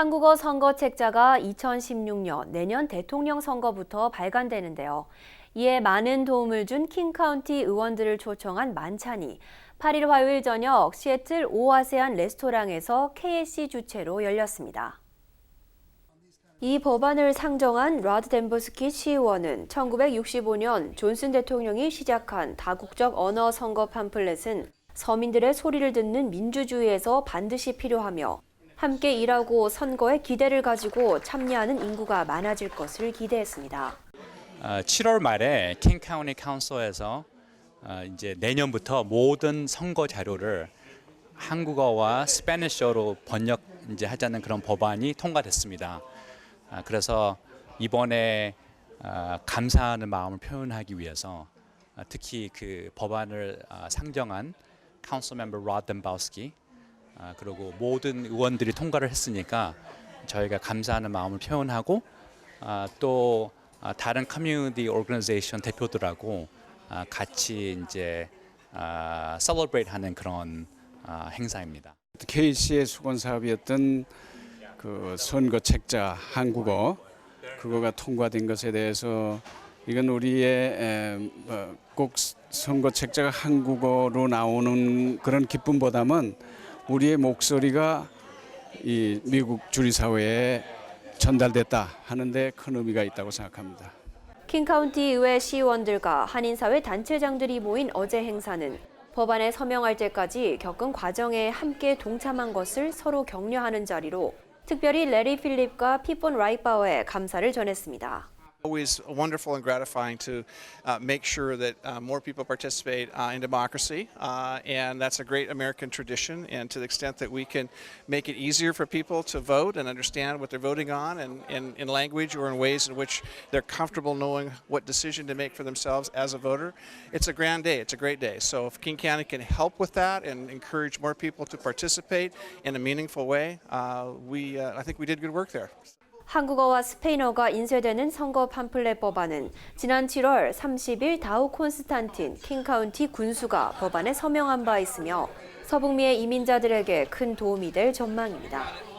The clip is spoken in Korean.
한국어 선거 책자가 2016년 내년 대통령 선거부터 발간되는데요. 이에 많은 도움을 준 킹카운티 의원들을 초청한 만찬이 8일 화요일 저녁 시애틀 오아세안 레스토랑에서 KSC 주최로 열렸습니다. 이 법안을 상정한 라드 덴버스키 시의원은 1965년 존슨 대통령이 시작한 다국적 언어 선거 팜플렛은 서민들의 소리를 듣는 민주주의에서 반드시 필요하며 함께 일하고 선거에 기대를 가지고 참여하는 인구가 많아질 것을 기대했습니다. 어, 7월 말에 킹 카운티 카운슬에서 어, 이제 내년부터 모든 선거 자료를 한국어와 스페니쉬어로 번역 이제 하자는 그런 법안이 통과됐습니다. 아, 그래서 이번에 아, 감사하는 마음을 표현하기 위해서 아, 특히 그 법안을 아, 상정한 카운슬 멤버 로드 덴바우스키 아, 그리고 모든 의원들이 통과를 했으니까 저희가 감사하는 마음을 표현하고 아, 또 아, 다른 커뮤니티 오르가니제이션 대표들하고 아, 같이 이제 아, 셀러브레이트 하는 그런 아, 행사입니다. KC의 수건 사업이었던 그 선거 책자 한국어 그거가 통과된 것에 대해서 이건 우리의 에, 뭐꼭 선거 책자가 한국어로 나오는 그런 기쁨보다는 우리의 목소리가 이 미국 주리 사회에 전달됐다 하는데 큰 의미가 있다고 생각합니다. 킹카운티 의회 시의원들과 한인사회 단체장들이 모인 어제 행사는 법안에 서명할 때까지 겪은 과정에 함께 동참한 것을 서로 격려하는 자리로 특별히 레리 필립과 피폰 라이바워의 감사를 전했습니다. Always wonderful and gratifying to uh, make sure that uh, more people participate uh, in democracy, uh, and that's a great American tradition. And to the extent that we can make it easier for people to vote and understand what they're voting on, and in, language or in ways in which they're comfortable knowing what decision to make for themselves as a voter, it's a grand day. It's a great day. So if King County can help with that and encourage more people to participate in a meaningful way, uh, we uh, I think we did good work there. 한국어와 스페인어가 인쇄되는 선거 팜플렛 법안은 지난 7월 30일 다우 콘스탄틴 킹카운티 군수가 법안에 서명한 바 있으며 서북미의 이민자들에게 큰 도움이 될 전망입니다.